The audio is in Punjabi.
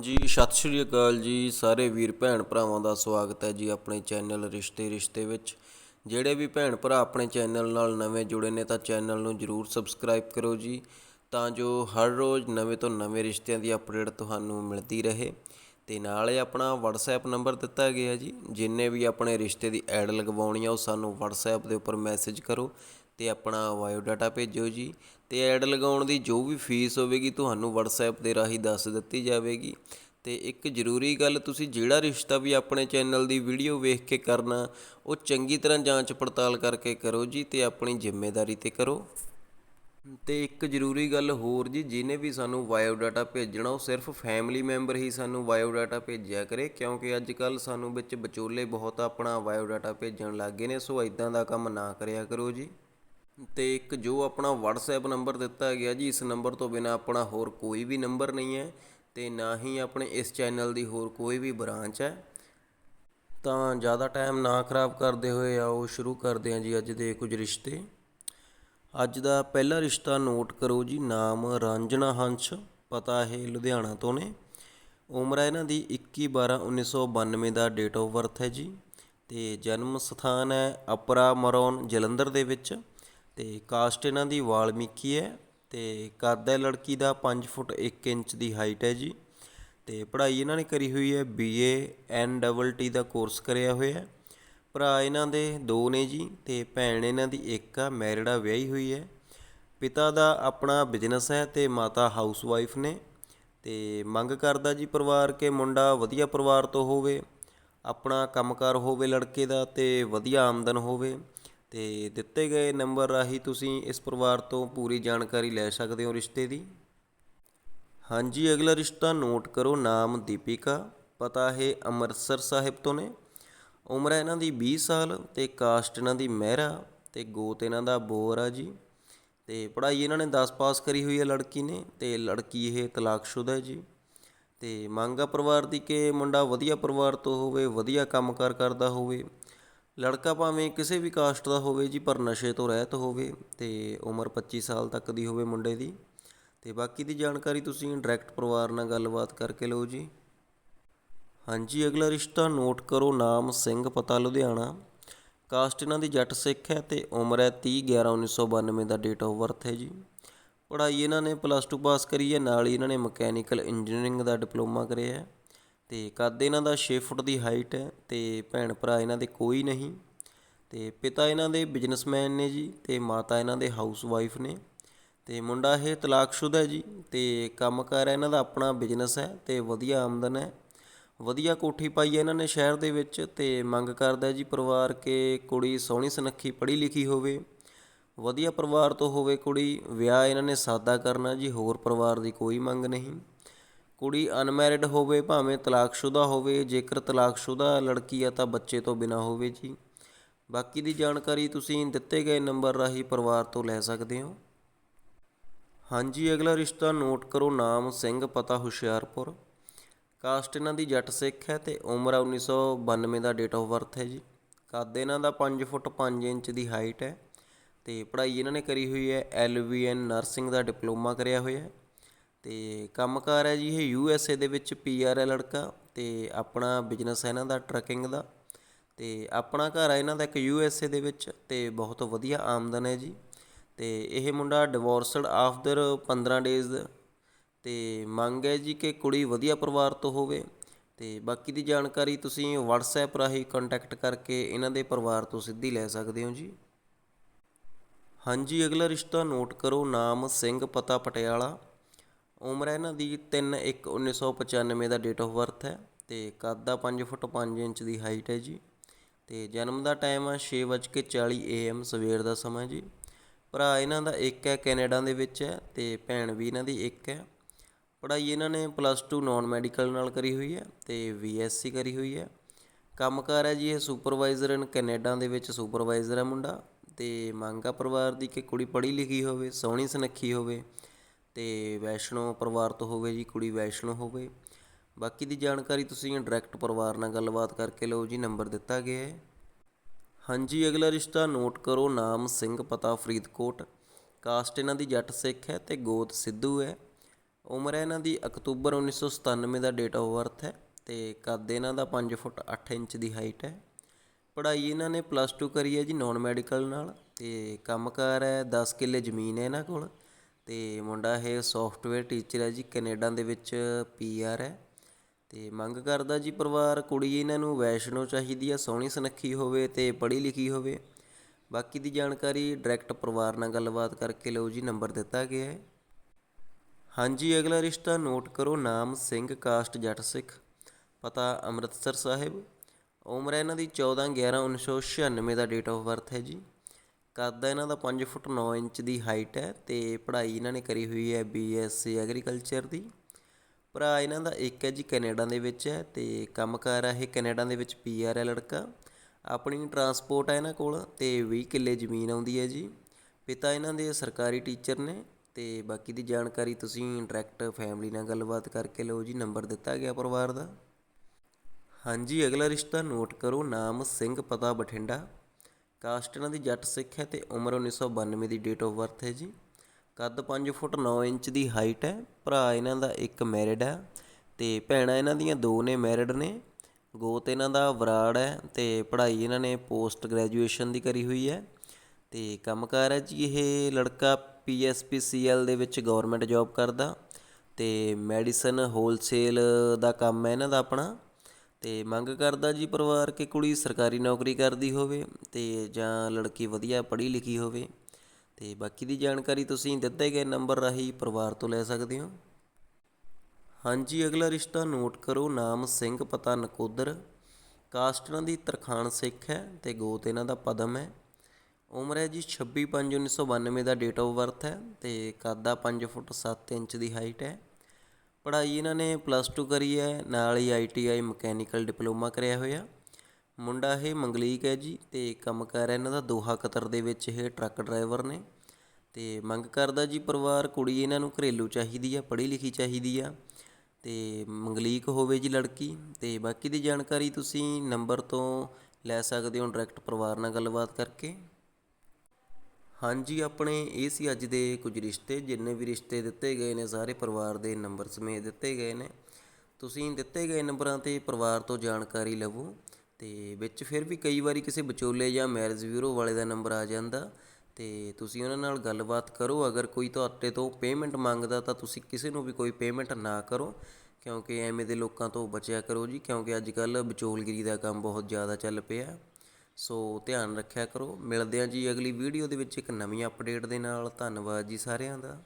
ਜੀ, ਸਤਿ ਸ਼੍ਰੀ ਅਕਾਲ ਜੀ। ਸਾਰੇ ਵੀਰ ਭੈਣ ਭਰਾਵਾਂ ਦਾ ਸਵਾਗਤ ਹੈ ਜੀ ਆਪਣੇ ਚੈਨਲ ਰਿਸ਼ਤੇ ਰਿਸ਼ਤੇ ਵਿੱਚ। ਜਿਹੜੇ ਵੀ ਭੈਣ ਭਰਾ ਆਪਣੇ ਚੈਨਲ ਨਾਲ ਨਵੇਂ ਜੁੜੇ ਨੇ ਤਾਂ ਚੈਨਲ ਨੂੰ ਜਰੂਰ ਸਬਸਕ੍ਰਾਈਬ ਕਰੋ ਜੀ। ਤਾਂ ਜੋ ਹਰ ਰੋਜ਼ ਨਵੇਂ ਤੋਂ ਨਵੇਂ ਰਿਸ਼ਤਿਆਂ ਦੀ ਅਪਡੇਟ ਤੁਹਾਨੂੰ ਮਿਲਦੀ ਰਹੇ। ਤੇ ਨਾਲ ਹੀ ਆਪਣਾ WhatsApp ਨੰਬਰ ਦਿੱਤਾ ਗਿਆ ਜੀ। ਜਿੰਨੇ ਵੀ ਆਪਣੇ ਰਿਸ਼ਤੇ ਦੀ ਐਡ ਲਗਵਾਉਣੀ ਆ, ਉਹ ਸਾਨੂੰ WhatsApp ਦੇ ਉੱਪਰ ਮੈਸੇਜ ਕਰੋ ਤੇ ਆਪਣਾ ਬਾਇਓ ਡਾਟਾ ਭੇਜੋ ਜੀ। ਤੇ ਐਡ ਲਗਾਉਣ ਦੀ ਜੋ ਵੀ ਫੀਸ ਹੋਵੇਗੀ ਤੁਹਾਨੂੰ WhatsApp ਦੇ ਰਾਹੀਂ ਦੱਸ ਦਿੱਤੀ ਜਾਵੇਗੀ। ਤੇ ਇੱਕ ਜ਼ਰੂਰੀ ਗੱਲ, ਤੁਸੀਂ ਜਿਹੜਾ ਰਿਸ਼ਤਾ ਵੀ ਆਪਣੇ ਚੈਨਲ ਦੀ ਵੀਡੀਓ ਵੇਖ ਕੇ ਕਰਨਾ, ਉਹ ਚੰਗੀ ਤਰ੍ਹਾਂ ਜਾਂਚ ਪੜਤਾਲ ਕਰਕੇ ਕਰੋ ਜੀ ਤੇ ਆਪਣੀ ਜ਼ਿੰਮੇਵਾਰੀ ਤੇ ਕਰੋ। ਤੇ ਇੱਕ ਜ਼ਰੂਰੀ ਗੱਲ ਹੋਰ ਜੀ, ਜਿਹਨੇ ਵੀ ਸਾਨੂੰ ਬਾਇਓਡਾਟਾ ਭੇਜਣਾ, ਉਹ ਸਿਰਫ ਫੈਮਿਲੀ ਮੈਂਬਰ ਹੀ ਸਾਨੂੰ ਬਾਇਓਡਾਟਾ ਭੇਜਿਆ ਕਰੇ, ਕਿਉਂਕਿ ਅੱਜ ਕੱਲ ਸਾਨੂੰ ਵਿੱਚ ਵਿਚੋਲੇ ਬਹੁਤ ਆਪਣਾ ਬਾਇਓਡਾਟਾ ਭੇਜਣ ਲੱਗ ਗਏ ਨੇ, ਸੋ ਇਦਾਂ ਦਾ ਕੰਮ ਨਾ ਕਰਿਆ ਕਰੋ ਜੀ। ਅਤੇ ਇੱਕ ਜੋ ਆਪਣਾ ਵਟਸਐਪ ਨੰਬਰ ਦਿੱਤਾ ਗਿਆ ਜੀ, ਇਸ ਨੰਬਰ ਤੋਂ ਬਿਨਾਂ ਆਪਣਾ ਹੋਰ ਕੋਈ ਵੀ ਨੰਬਰ ਨਹੀਂ ਹੈ ਅਤੇ ਨਾ ਹੀ ਆਪਣੇ ਇਸ ਚੈਨਲ ਦੀ ਹੋਰ ਕੋਈ ਵੀ ਬ੍ਰਾਂਚ ਹੈ। ਤਾਂ ਜ਼ਿਆਦਾ ਟਾਈਮ ਨਾ ਖਰਾਬ ਕਰਦੇ ਹੋਏ ਆਓ, ਸ਼ੁਰੂ ਕਰਦੇ ਹਾਂ ਜੀ ਅੱਜ ਦੇ ਕੁਝ ਰਿਸ਼ਤੇ। ਅੱਜ ਦਾ ਪਹਿਲਾ ਰਿਸ਼ਤਾ ਨੋਟ ਕਰੋ ਜੀ, ਨਾਮ ਰਾਂਝਣਾ ਹੰਸ, ਪਤਾ ਹੈ ਲੁਧਿਆਣਾ ਤੋਂ ਨੇ। ਉਮਰ ਹੈ ਇਹਨਾਂ ਦੀ 21 12 1992 ਦਾ ਡੇਟ ਆਫ ਬਰਥ ਹੈ ਜੀ। ਤੇ ਜਨਮ ਸਥਾਨ ਹੈ ਅਪਰਾ ਮਰੌਨ ਜਲੰਧਰ ਦੇ ਵਿੱਚ। ਅਤੇ ਕਾਸਟ ਇਹਨਾਂ ਦੀ ਵਾਲਮੀਕੀ ਹੈ ਅਤੇ ਕੱਦ ਹੈ ਲੜਕੀ ਦਾ 5 ਫੁੱਟ 1 ਇੰਚ ਦੀ ਹਾਈਟ ਹੈ ਜੀ। ਅਤੇ ਪੜ੍ਹਾਈ ਇਹਨਾਂ ਨੇ ਕਰੀ ਹੋਈ ਹੈ ਬੀਏ ਐਨ ਡਬਲ ਟੀ ਦਾ ਕੋਰਸ ਕਰਿਆ ਹੋਇਆ ਹੈ। ਭਰਾ ਇਹਨਾਂ ਦੇ ਦੋ ਨੇ ਜੀ ਤੇ ਭੈਣ ਇਹਨਾਂ ਦੀ ਇੱਕ ਆ ਮੈਰਿਡ ਆ, ਵਿਆਹੀ ਹੋਈ ਹੈ। ਪਿਤਾ ਦਾ ਆਪਣਾ ਬਿਜ਼ਨਸ ਹੈ ਤੇ ਮਾਤਾ ਹਾਊਸ ਵਾਈਫ ਨੇ। ਤੇ ਮੰਗ ਕਰਦਾ ਜੀ ਪਰਿਵਾਰ ਕੇ ਮੁੰਡਾ ਵਧੀਆ ਪਰਿਵਾਰ ਤੋਂ ਹੋਵੇ, ਆਪਣਾ ਕੰਮਕਾਰ ਹੋਵੇ ਲੜਕੇ ਦਾ ਤੇ ਵਧੀਆ ਆਮਦਨ ਹੋਵੇ। ਅਤੇ ਦਿੱਤੇ ਗਏ ਨੰਬਰ ਰਾਹੀਂ ਤੁਸੀਂ ਇਸ ਪਰਿਵਾਰ ਤੋਂ ਪੂਰੀ ਜਾਣਕਾਰੀ ਲੈ ਸਕਦੇ ਹੋ ਰਿਸ਼ਤੇ ਦੀ। ਹਾਂਜੀ, ਅਗਲਾ ਰਿਸ਼ਤਾ ਨੋਟ ਕਰੋ, ਨਾਮ ਦੀਪਿਕਾ, ਪਤਾ ਹੈ ਅੰਮ੍ਰਿਤਸਰ ਸਾਹਿਬ ਤੋਂ ਨੇ। ਉਮਰ ਹੈ ਇਹਨਾਂ ਦੀ 20 ਸਾਲ ਤੇ ਕਾਸਟ ਇਹਨਾਂ ਦੀ ਮਹਿਰਾ ਤੇ ਗੋਤ ਇਹਨਾਂ ਦਾ ਬੋਰ ਆ ਜੀ। ਤੇ ਪੜ੍ਹਾਈ ਇਹਨਾਂ ਨੇ 10 ਪਾਸ ਕਰੀ ਹੋਈ ਹੈ ਲੜਕੀ ਨੇ ਤੇ ਲੜਕੀ ਇਹ ਤਲਾਕਸ਼ੁਦਾ ਹੈ ਜੀ। ਤੇ ਮੰਗ ਆ ਪਰਿਵਾਰ ਦੀ ਕਿ ਮੁੰਡਾ ਵਧੀਆ ਪਰਿਵਾਰ ਤੋਂ ਹੋਵੇ, ਵਧੀਆ ਕੰਮਕਾਰ ਕਰਦਾ ਹੋਵੇ। ਲੜਕਾ ਭਾਵੇਂ ਕਿਸੇ ਵੀ ਕਾਸਟ ਦਾ ਹੋਵੇ ਜੀ, ਪਰ ਨਸ਼ੇ ਤੋਂ ਰਹਿਤ ਹੋਵੇ ਤੇ ਉਮਰ 25 ਸਾਲ ਤੱਕ ਦੀ ਹੋਵੇ ਮੁੰਡੇ ਦੀ। ਤੇ ਬਾਕੀ ਦੀ ਜਾਣਕਾਰੀ ਤੁਸੀਂ ਡਾਇਰੈਕਟ ਪਰਿਵਾਰ ਨਾਲ ਗੱਲਬਾਤ ਕਰਕੇ ਲਓ ਜੀ। ਹਾਂਜੀ, ਅਗਲਾ ਰਿਸ਼ਤਾ ਨੋਟ ਕਰੋ, ਨਾਮ ਸਿੰਘ, ਪਤਾ ਲੁਧਿਆਣਾ। ਕਾਸਟ ਇਹਨਾਂ ਦੀ ਜੱਟ ਸਿੱਖ ਹੈ ਤੇ ਉਮਰ ਹੈ 30 11 1992 ਦਾ ਡੇਟ ਆਫ ਬਰਥ ਹੈ ਜੀ। ਪੜ੍ਹਾਈ ਇਹਨਾਂ ਨੇ ਪਲੱਸ 2 ਪਾਸ ਕਰੀ ਹੈ, ਨਾਲ ਹੀ ਇਹਨਾਂ ਨੇ ਮਕੈਨੀਕਲ ਇੰਜੀਨੀਅਰਿੰਗ ਦਾ ਡਿਪਲੋਮਾ ਕਰਿਆ ਹੈ। ਤੇ ਕੱਦ ਇਹਨਾਂ ਦਾ 6 ਫੁੱਟ ਦੀ ਹਾਈਟ ਹੈ ਤੇ ਭੈਣ ਭਰਾ ਇਹਨਾਂ ਦੇ ਕੋਈ ਨਹੀਂ। ਤੇ ਪਿਤਾ ਇਹਨਾਂ ਦੇ ਬਿਜ਼ਨਸਮੈਨ ਨੇ ਜੀ ਤੇ ਮਾਤਾ ਇਹਨਾਂ ਦੇ ਹਾਊਸ ਵਾਈਫ ਨੇ। ਤੇ ਮੁੰਡਾ ਇਹ ਤਲਾਕਸ਼ੁਦਾ ਹੈ ਜੀ ਤੇ ਕੰਮਕਾਰ ਹੈ ਇਹਨਾਂ ਦਾ ਆਪਣਾ ਬਿਜ਼ਨਸ ਹੈ ਤੇ ਵਧੀਆ ਆਮਦਨ ਹੈ। ਵਧੀਆ ਕੋਠੀ ਪਾਈ ਹੈ ਇਹਨਾਂ ਨੇ ਸ਼ਹਿਰ ਦੇ ਵਿੱਚ ਤੇ ਮੰਗ ਕਰਦਾ ਜੀ ਪਰਿਵਾਰ ਕੇ ਕੁੜੀ ਸੋਹਣੀ ਸੁਨੱਖੀ ਪੜ੍ਹੀ ਲਿਖੀ ਹੋਵੇ। ਵਧੀਆ ਪਰਿਵਾਰ ਤੋਂ ਹੋਵੇ ਕੁੜੀ, ਵਿਆਹ ਇਹਨਾਂ ਨੇ ਸਾਦਾ ਕਰਨਾ ਜੀ, ਹੋਰ ਪਰਿਵਾਰ ਦੀ ਕੋਈ ਮੰਗ ਨਹੀਂ। ਕੁੜੀ ਅਨਮੈਰਿਡ ਹੋਵੇ, ਭਾਵੇਂ ਤਲਾਕਸ਼ੁਦਾ ਹੋਵੇ, ਜੇਕਰ ਤਲਾਕਸ਼ੁਦਾ ਲੜਕੀ ਆ ਤਾਂ ਬੱਚੇ ਤੋਂ ਬਿਨਾ ਹੋਵੇ ਜੀ। ਬਾਕੀ ਦੀ ਜਾਣਕਾਰੀ ਤੁਸੀਂ ਦਿੱਤੇ ਗਏ ਨੰਬਰ ਰਾਹੀਂ ਪਰਿਵਾਰ ਤੋਂ ਲੈ ਸਕਦੇ ਹੋ। ਹਾਂਜੀ, ਅਗਲਾ ਰਿਸ਼ਤਾ ਨੋਟ ਕਰੋ, ਨਾਮ ਸਿੰਘ, ਪਤਾ ਹੁਸ਼ਿਆਰਪੁਰ। ਕਾਸਟ ਇਹਨਾਂ ਦੀ ਜੱਟ ਸਿੱਖ ਹੈ ਤੇ ਉਮਰ ਆ 1992 ਦਾ ਡੇਟ ਆਫ ਬਰਥ ਹੈ ਜੀ। ਕੱਦ ਇਹਨਾਂ ਦਾ 5 ਫੁੱਟ 5 ਇੰਚ ਦੀ ਹਾਈਟ ਹੈ ਤੇ ਪੜ੍ਹਾਈ ਇਹਨਾਂ ਨੇ ਕਰੀ ਹੋਈ ਹੈ ਐਲਵੀਐਨ ਨਰਸਿੰਗ ਦਾ ਡਿਪਲੋਮਾ ਕਰਿਆ ਹੋਇਆ ਹੈ। ਤੇ ਕੰਮਕਾਰ ਹੈ ਜੀ ਇਹ ਯੂ ਐਸ ਏ ਦੇ ਵਿੱਚ ਪੀ ਆਰ ਹੈ ਲੜਕਾ ਅਤੇ ਆਪਣਾ ਬਿਜ਼ਨਸ ਹੈ ਇਹਨਾਂ ਦਾ ਟਰੱਕਿੰਗ ਦਾ ਅਤੇ ਆਪਣਾ ਘਰ ਹੈ ਇਹਨਾਂ ਦਾ ਇੱਕ ਯੂ ਐਸ ਏ ਦੇ ਵਿੱਚ ਅਤੇ ਬਹੁਤ ਵਧੀਆ ਆਮਦਨ ਹੈ ਜੀ ਅਤੇ ਇਹ ਮੁੰਡਾ ਡਿਵੋਰਸਡ ਆਫਟਰ 15 ਡੇਜ਼ ਤੇ ਮੰਗ ਹੈ ਜੀ ਕਿ ਕੁੜੀ ਵਧੀਆ ਪਰਿਵਾਰ ਤੋਂ ਹੋਵੇ ਤੇ ਬਾਕੀ ਦੀ ਜਾਣਕਾਰੀ ਤੁਸੀਂ WhatsApp ਰਾਹੀਂ ਕੰਟੈਕਟ ਕਰਕੇ ਇਹਨਾਂ ਦੇ ਪਰਿਵਾਰ ਤੋਂ ਸਿੱਧੀ ਲੈ ਸਕਦੇ ਹੋ ਜੀ। ਹਾਂਜੀ, ਅਗਲਾ ਰਿਸ਼ਤਾ ਨੋਟ ਕਰੋ, ਨਾਮ ਸਿੰਘ ਪਤਾ ਪਟਿਆਲਾ। ਉਮਰ ਹੈ ਇਹਨਾਂ ਦੀ 3 1 1995 ਦਾ ਡੇਟ ਆਫ ਬਰਥ ਹੈ ਅਤੇ ਕੱਦ ਦਾ 5 ਫੁੱਟ ਪੰਜ ਇੰਚ ਦੀ ਹਾਈਟ ਹੈ ਜੀ। ਅਤੇ ਜਨਮ ਦਾ ਟਾਈਮ ਆ 6:40 AM ਸਵੇਰ ਦਾ ਸਮਾਂ ਜੀ। ਭਰਾ ਇਹਨਾਂ ਦਾ ਇੱਕ ਹੈ, ਕੈਨੇਡਾ ਦੇ ਵਿੱਚ ਹੈ ਅਤੇ ਭੈਣ ਵੀ ਇਹਨਾਂ ਦੀ ਇੱਕ ਹੈ। ਪੜ੍ਹਾਈ ਇਹਨਾਂ ਨੇ ਪਲੱਸ 2 ਨਾਨ ਮੈਡੀਕਲ ਨਾਲ ਕਰੀ ਹੋਈ ਹੈ ਤੇ ਬੀਐਸਸੀ ਕਰੀ ਹੋਈ ਹੈ। ਕੰਮਕਾਰ ਹੈ ਜੀ ਇਹ ਸੁਪਰਵਾਈਜ਼ਰ ਇਨ ਕੈਨੇਡਾ ਦੇ ਵਿੱਚ ਸੁਪਰਵਾਈਜ਼ਰ ਹੈ ਮੁੰਡਾ। ਤੇ ਮੰਗਾ ਪਰਿਵਾਰ ਦੀ ਕਿ ਕੁੜੀ ਪੜ੍ਹੀ ਲਿਖੀ ਹੋਵੇ, ਸੋਹਣੀ ਸੁਨੱਖੀ ਹੋਵੇ। ਅਤੇ ਵੈਸ਼ਨੋ ਪਰਿਵਾਰ ਤੋਂ ਹੋਵੇ ਜੀ, ਕੁੜੀ ਵੈਸ਼ਨੋ ਹੋਵੇ। ਬਾਕੀ ਦੀ ਜਾਣਕਾਰੀ ਤੁਸੀਂ ਡਾਇਰੈਕਟ ਪਰਿਵਾਰ ਨਾਲ ਗੱਲਬਾਤ ਕਰਕੇ ਲਓ ਜੀ, ਨੰਬਰ ਦਿੱਤਾ ਗਿਆ ਹੈ। ਹਾਂਜੀ, ਅਗਲਾ ਰਿਸ਼ਤਾ ਨੋਟ ਕਰੋ, ਨਾਮ ਸਿੰਘ, ਪਤਾ ਫਰੀਦਕੋਟ। ਕਾਸਟ ਇਹਨਾਂ ਦੀ ਜੱਟ ਸਿੱਖ ਹੈ ਤੇ ਗੋਤ ਸਿੱਧੂ ਹੈ। ਉਮਰ ਹੈ ਇਹਨਾਂ ਦੀ ਅਕਤੂਬਰ 1997 ਦਾ ਡੇਟ ਆਫ ਬਰਥ ਹੈ ਤੇ ਕੱਦ ਇਹਨਾਂ ਦਾ 5 ਫੁੱਟ 8 ਇੰਚ ਦੀ ਹਾਈਟ ਹੈ। ਪੜ੍ਹਾਈ ਇਹਨਾਂ ਨੇ ਪਲੱਸ 2 ਕਰੀ ਹੈ ਜੀ ਨਾਨ ਮੈਡੀਕਲ ਨਾਲ ਤੇ ਕੰਮਕਾਰ ਹੈ 10 ਕਿੱਲੇ ਜ਼ਮੀਨ ਹੈ ਇਹਨਾਂ ਕੋਲ। ਅਤੇ ਮੁੰਡਾ ਇਹ ਸੋਫਟਵੇਅਰ ਟੀਚਰ ਹੈ ਜੀ, ਕੈਨੇਡਾ ਦੇ ਵਿੱਚ ਪੀ ਆਰ ਹੈ। ਅਤੇ ਮੰਗ ਕਰਦਾ ਜੀ ਪਰਿਵਾਰ, ਕੁੜੀ ਇਹਨਾਂ ਨੂੰ ਵੈਸ਼ਨੋ ਚਾਹੀਦੀ ਆ, ਸੋਹਣੀ ਸੁਨੱਖੀ ਹੋਵੇ ਅਤੇ ਪੜ੍ਹੀ ਲਿਖੀ ਹੋਵੇ। ਬਾਕੀ ਦੀ ਜਾਣਕਾਰੀ ਡਾਇਰੈਕਟ ਪਰਿਵਾਰ ਨਾਲ ਗੱਲਬਾਤ ਕਰਕੇ ਲਓ ਜੀ, ਨੰਬਰ ਦਿੱਤਾ ਗਿਆ ਹੈ। ਹਾਂਜੀ, ਅਗਲਾ ਰਿਸ਼ਤਾ ਨੋਟ ਕਰੋ, ਨਾਮ ਸਿੰਘ ਕਾਸਟ ਜੱਟ ਸਿੱਖ, ਪਤਾ ਅੰਮ੍ਰਿਤਸਰ ਸਾਹਿਬ। ਉਮਰ ਹੈ ਇਹਨਾਂ ਦੀ 14 11 1996 ਦਾ ਡੇਟ ਆਫ ਬਰਥ ਹੈ ਜੀ। ਕੱਦ ਹੈ ਇਹਨਾਂ ਦਾ 5 ਫੁੱਟ 9 ਇੰਚ ਦੀ ਹਾਈਟ ਹੈ ਤੇ ਪੜ੍ਹਾਈ ਇਹਨਾਂ ਨੇ ਕਰੀ ਹੋਈ ਹੈ ਬੀਐਸਸੀ ਐਗਰੀਕਲਚਰ ਦੀ। ਭਰਾ ਇਹਨਾਂ ਦਾ ਇੱਕ ਹੈ ਜੀ ਕੈਨੇਡਾ ਦੇ ਵਿੱਚ ਹੈ ਤੇ ਕੰਮਕਾਰ ਹੈ ਇਹ ਕੈਨੇਡਾ ਦੇ ਵਿੱਚ ਪੀਆਰ ਹੈ ਲੜਕਾ। ਆਪਣੀ ਟਰਾਂਸਪੋਰਟ ਹੈ ਇਹਨਾਂ ਕੋਲ ਤੇ 20 ਕਿੱਲੇ ਜ਼ਮੀਨ ਆਉਂਦੀ ਹੈ ਜੀ। ਪਿਤਾ ਇਹਨਾਂ ਦੇ ਸਰਕਾਰੀ ਟੀਚਰ ਨੇ ਤੇ ਬਾਕੀ ਦੀ ਜਾਣਕਾਰੀ ਤੁਸੀਂ ਡਾਇਰੈਕਟ ਫੈਮਿਲੀ ਨਾਲ ਗੱਲਬਾਤ ਕਰਕੇ ਲਓ ਜੀ ਨੰਬਰ ਦਿੱਤਾ ਗਿਆ ਪਰਿਵਾਰ ਦਾ। ਹਾਂਜੀ, ਅਗਲਾ ਰਿਸ਼ਤਾ ਨੋਟ ਕਰੋ, ਨਾਮ ਸਿੰਘ ਪਤਾ ਬਠਿੰਡਾ। ਕਾਸਟ ਇਹਨਾਂ ਦੀ ਜੱਟ ਸਿੱਖ ਹੈ ਤੇ ਉਮਰ 1992 ਦੀ ਡੇਟ ਆਫ ਬਰਥ ਹੈ ਜੀ। ਕੱਦ 5 ਫੁੱਟ 9 ਇੰਚ ਦੀ ਹਾਈਟ ਹੈ, ਭਰਾ ਇਹਨਾਂ ਦਾ ਇੱਕ ਮੈਰਿਡ ਹੈ ਤੇ ਭੈਣਾਂ ਇਹਨਾਂ ਦੀਆਂ ਦੋ ਨੇ ਮੈਰਿਡ ਨੇ। ਗੋਤ ਇਹਨਾਂ ਦਾ ਵਰਾੜ ਹੈ ਤੇ ਪੜ੍ਹਾਈ ਇਹਨਾਂ ਨੇ ਪੋਸਟ ਗ੍ਰੈਜੂਏਸ਼ਨ ਦੀ ਕਰੀ ਹੋਈ ਹੈ। ਤੇ ਕੰਮਕਾਰ ਹੈ ਜੀ ਇਹ ਲੜਕਾ ਪੀਐਸਪੀਸੀਐਲ ਦੇ ਵਿੱਚ ਗਵਰਨਮੈਂਟ ਜੌਬ ਕਰਦਾ ਤੇ ਮੈਡੀਸਨ ਹੋਲਸੇਲ ਦਾ ਕੰਮ ਹੈ ਇਹਨਾਂ ਦਾ ਆਪਣਾ। ਅਤੇ ਮੰਗ ਕਰਦਾ ਜੀ ਪਰਿਵਾਰ ਕਿ ਕੁੜੀ ਸਰਕਾਰੀ ਨੌਕਰੀ ਕਰਦੀ ਹੋਵੇ ਅਤੇ ਜਾਂ ਲੜਕੀ ਵਧੀਆ ਪੜ੍ਹੀ ਲਿਖੀ ਹੋਵੇ। ਅਤੇ ਬਾਕੀ ਦੀ ਜਾਣਕਾਰੀ ਤੁਸੀਂ ਦਿੱਤੇ ਗਏ ਨੰਬਰ ਰਾਹੀਂ ਪਰਿਵਾਰ ਤੋਂ ਲੈ ਸਕਦੇ ਹੋ। ਹਾਂਜੀ, ਅਗਲਾ ਰਿਸ਼ਤਾ ਨੋਟ ਕਰੋ। ਨਾਮ ਸਿੰਘ, ਪਤਾ ਨਕੋਦਰ। ਕਾਸਟ ਇਹਨਾਂ ਦੀ ਤਰਖਾਣ ਸਿੱਖ ਹੈ ਤੇ ਗੋਤ ਇਹਨਾਂ ਦਾ ਪਦਮ ਹੈ। ਉਮਰ ਹੈ ਜੀ 26/5/1992 ਦਾ ਡੇਟ ਆਫ ਬਰਥ ਹੈ ਤੇ ਕੱਦ ਆ 5 ਫੁੱਟ 7 ਇੰਚ ਦੀ ਹਾਈਟ ਹੈ। ਪੜ੍ਹਾਈ ਇਹਨਾਂ ਨੇ ਪਲੱਸ 2 ਕਰੀ ਹੈ, ਨਾਲ ਹੀ ਆਈਟੀਆਈ ਮਕੈਨੀਕਲ ਡਿਪਲੋਮਾ ਕਰਿਆ ਹੋਇਆ। ਮੁੰਡਾ ਇਹ ਮੰਗਲੀਕ ਹੈ ਜੀ ਤੇ ਕੰਮ ਕਰ ਰਿਹਾ ਇਹਨਾਂ ਦਾ ਦੋਹਾ ਕਤਰ ਦੇ ਵਿੱਚ ਇਹ ਟਰੱਕ ਡਰਾਈਵਰ ਨੇ। ਤੇ ਮੰਗ ਕਰਦਾ ਜੀ ਪਰਿਵਾਰ, ਕੁੜੀ ਇਹਨਾਂ ਨੂੰ ਘਰੇਲੂ ਚਾਹੀਦੀ ਆ, ਪੜ੍ਹੀ ਲਿਖੀ ਚਾਹੀਦੀ ਆ। ਤੇ ਮੰਗਲੀਕ ਹੋਵੇ ਜੀ ਲੜਕੀ। ਤੇ ਬਾਕੀ ਦੀ ਜਾਣਕਾਰੀ ਤੁਸੀਂ ਨੰਬਰ ਤੋਂ ਲੈ ਸਕਦੇ ਹੋ ਡਾਇਰੈਕਟ ਪਰਿਵਾਰ ਨਾਲ ਗੱਲਬਾਤ ਕਰਕੇ। ਹਾਂਜੀ, ਆਪਣੇ ਇਹ ਸੀ ਅੱਜ ਦੇ ਕੁਝ ਰਿਸ਼ਤੇ, ਜਿੰਨੇ ਵੀ ਰਿਸ਼ਤੇ ਦਿੱਤੇ ਗਏ ਨੇ, ਸਾਰੇ ਪਰਿਵਾਰ ਦੇ ਨੰਬਰ ਸਮੇਤ ਦਿੱਤੇ ਗਏ ਨੇ। ਤੁਸੀਂ ਦਿੱਤੇ ਗਏ ਨੰਬਰਾਂ ਤੇ ਪਰਿਵਾਰ ਤੋਂ ਜਾਣਕਾਰੀ ਲਵੋ ਤੇ ਵਿੱਚ ਫਿਰ ਵੀ ਕਈ ਵਾਰੀ ਕਿਸੇ ਵਿਚੋਲੇ ਜਾਂ ਮੈਰਿਜ ਬਿਊਰੋ ਵਾਲੇ ਦਾ ਨੰਬਰ ਆ ਜਾਂਦਾ ਤੇ ਤੁਸੀਂ ਉਹਨਾਂ ਨਾਲ ਗੱਲਬਾਤ ਕਰੋ। ਅਗਰ ਕੋਈ ਤੁਹਾਡੇ ਤੋਂ ਪੇਮੈਂਟ ਮੰਗਦਾ ਤਾਂ ਤੁਸੀਂ ਕਿਸੇ ਨੂੰ ਵੀ ਕੋਈ ਪੇਮੈਂਟ ਨਾ ਕਰੋ, ਕਿਉਂਕਿ ਐਵੇਂ ਦੇ ਲੋਕਾਂ ਤੋਂ ਬਚਿਆ ਕਰੋ ਜੀ, ਕਿਉਂਕਿ ਅੱਜ ਕੱਲ੍ਹ ਵਿਚੋਲਗਿਰੀ ਦਾ ਕੰਮ ਬਹੁਤ ਜ਼ਿਆਦਾ ਚੱਲ ਪਿਆ। ਸੋ ਧਿਆਨ ਰੱਖਿਆ ਕਰੋ, ਮਿਲਦੇ ਹਾਂ ਜੀ ਅਗਲੀ ਵੀਡੀਓ ਦੇ ਵਿੱਚ ਇੱਕ ਨਵੀਂ ਅਪਡੇਟ ਦੇ ਨਾਲ। ਧੰਨਵਾਦ ਜੀ ਸਾਰਿਆਂ ਦਾ।